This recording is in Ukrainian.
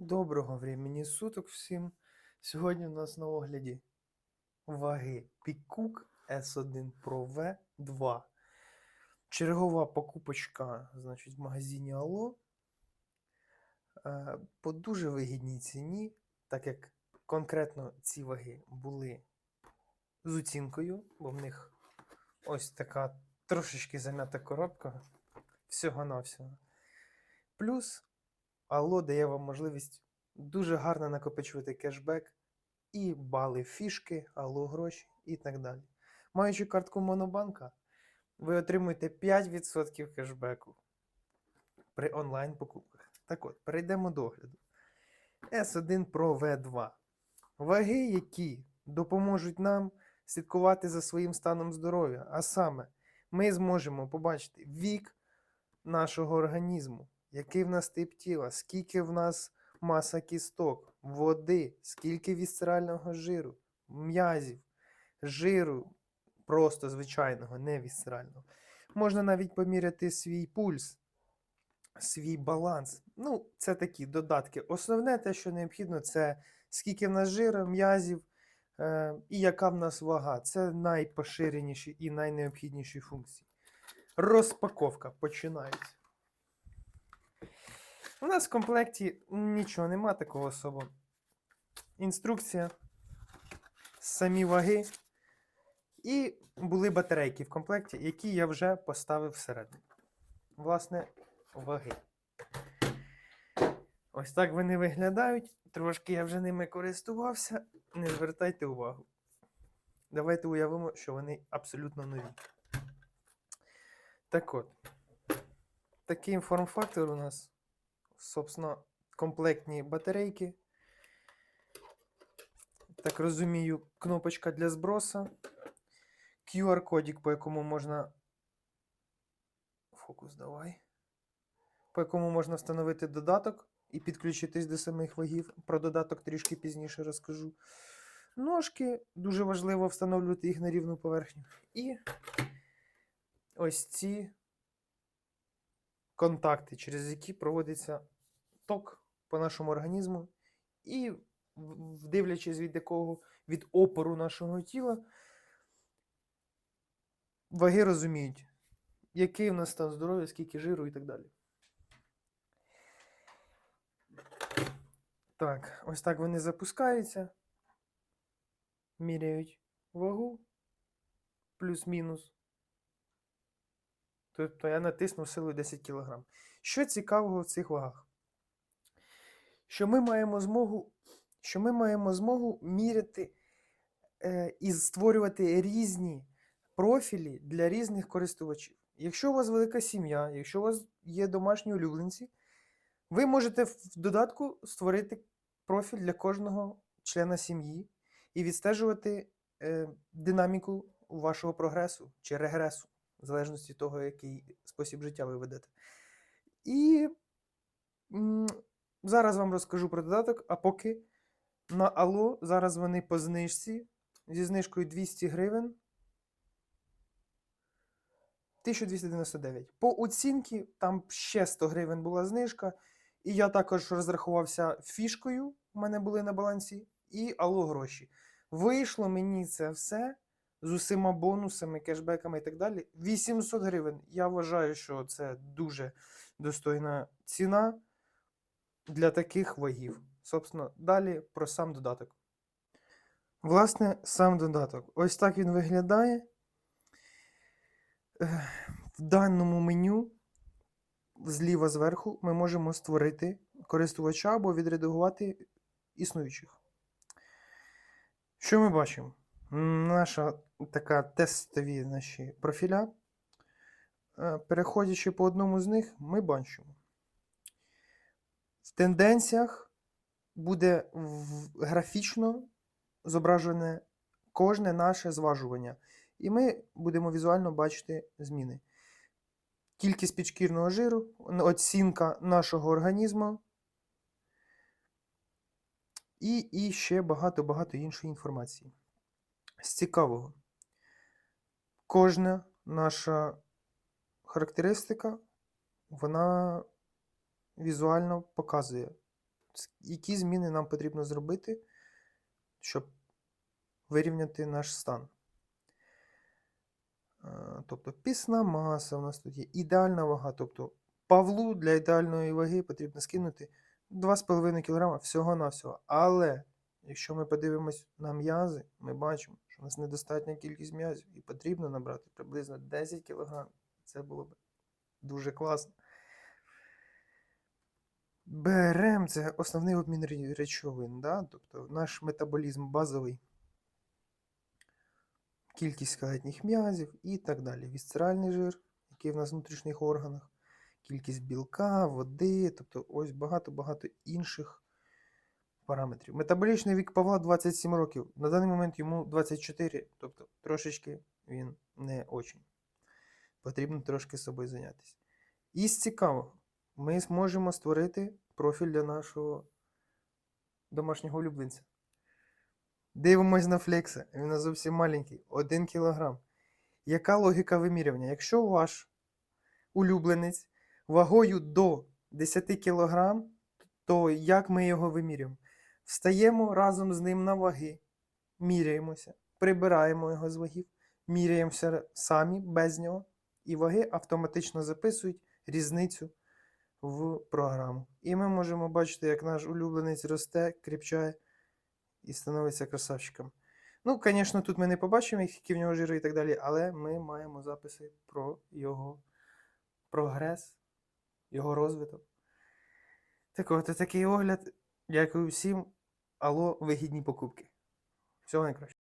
Доброго времени суток всім. Сьогодні у нас на огляді ваги Пікук S1 Pro V2. Чергова покупочка, значить, в магазині Алло. Е, По дуже вигідній ціні, так як конкретно ці ваги були з оцінкою, бо в них ось така трошечки зам'ята коробка всього-навсього. Плюс Алло дає вам можливість дуже гарно накопичувати кешбек і бали фішки, Алло гроші і так далі. Маючи картку Монобанка, ви отримуєте 5% кешбеку при онлайн-покупках. Так от, перейдемо до огляду. S1 Pro V2. Ваги, які допоможуть нам слідкувати за своїм станом здоров'я. А саме, ми зможемо побачити вік нашого організму, який в нас тип тіла, скільки в нас маса кісток, води, скільки вісцерального жиру, м'язів, жиру просто звичайного, не вісцерального. Можна навіть поміряти свій пульс, свій баланс. Ну, це такі додатки. Основне те, що необхідно, це скільки в нас жиру, м'язів е, і яка в нас вага. Це найпоширеніші і найнеобхідніші функції. Розпаковка починається. У нас в комплекті нічого нема такого особо. Інструкція, самі ваги. І були батарейки в комплекті, які я вже поставив всередину. Власне, ваги. Ось так вони виглядають. Трошки я вже ними користувався. Не звертайте увагу. Давайте уявимо, що вони абсолютно нові. Так от, такий форм-фактор у нас собственно, комплектні батарейки. Так розумію, кнопочка для зброса. QR-кодик, по якому можна. Фокус давай. По якому можна встановити додаток і підключитись до самих вагів. Про додаток трішки пізніше розкажу. Ножки, дуже важливо встановлювати їх на рівну поверхню. І ось ці контакти, через які проводиться ток по нашому організму, і, дивлячись від якого від опору нашого тіла, ваги розуміють, який в нас стан здоров'я, скільки жиру і так далі. Так, ось так вони запускаються, міряють вагу плюс-мінус. Тобто я натиснув силою 10 кг. Що цікавого в цих вагах? Що ми маємо змогу, що ми маємо змогу міряти е, і створювати різні профілі для різних користувачів. Якщо у вас велика сім'я, якщо у вас є домашні улюбленці, ви можете в додатку створити профіль для кожного члена сім'ї і відстежувати е, динаміку вашого прогресу чи регресу, в залежності від того, який спосіб життя ви ведете. І зараз вам розкажу про додаток, а поки на Алло зараз вони по знижці зі знижкою 200 гривень. 1299. По оцінці там ще 100 гривень була знижка. І я також розрахувався фішкою, у мене були на балансі, і Алло гроші. Вийшло мені це все з усіма бонусами, кешбеками і так далі. 800 гривень. Я вважаю, що це дуже достойна ціна для таких вагів. Собственно, далі про сам додаток. Власне, сам додаток. Ось так він виглядає. В даному меню зліва зверху ми можемо створити користувача або відредагувати існуючих. Що ми бачимо? М, Наша така тестові наші профіля. Е, Переходячи по одному з них, ми бачимо. В тенденціях буде графічно зображене кожне наше зважування. І ми будемо візуально бачити зміни. Кількість підшкірного жиру, оцінка нашого організму. І, і ще багато-багато іншої інформації. З цікавого. Кожна наша характеристика, вона візуально показує які зміни нам потрібно зробити, щоб вирівняти наш стан. Е, Тобто пісна маса у нас тут є, ідеальна вага. Тобто Павлу для ідеальної ваги потрібно скинути 2,5 кг всього-навсього. Але якщо ми подивимось на м'язи, ми бачимо, у нас недостатня кількість м'язів і потрібно набрати приблизно 10 кг. Це було б дуже класно. БРМ це основний обмін речовин, да? тобто наш метаболізм базовий, кількість скелетних м'язів і так далі. Вісцеральний жир, який в нас в внутрішніх органах, кількість білка, води, тобто ось багато-багато інших параметрів. Метаболічний вік Павла 27 років. На даний момент йому 24, тобто трошечки він не очень. Потрібно трошки собою зайнятися. Із цікавого, ми зможемо створити профіль для нашого домашнього улюбленця. Дивимось на флекса. Він зовсім маленький, 1 кг. Яка логіка вимірювання? Якщо ваш улюбленець вагою до 10 кг, то як ми його вимірюємо? Встаємо разом з ним на ваги, міряємося, прибираємо його з вагів, міряємося самі без нього, і ваги автоматично записують різницю в програму. І ми можемо бачити, як наш улюбленець росте, кріпчає і становиться красавчиком. Ну, звісно, тут ми не побачимо, які в нього жири і так далі, але ми маємо записи про його прогрес, його розвиток. Так от, такий огляд. Дякую всім. Алло, вигідні покупки. Всього найкраще.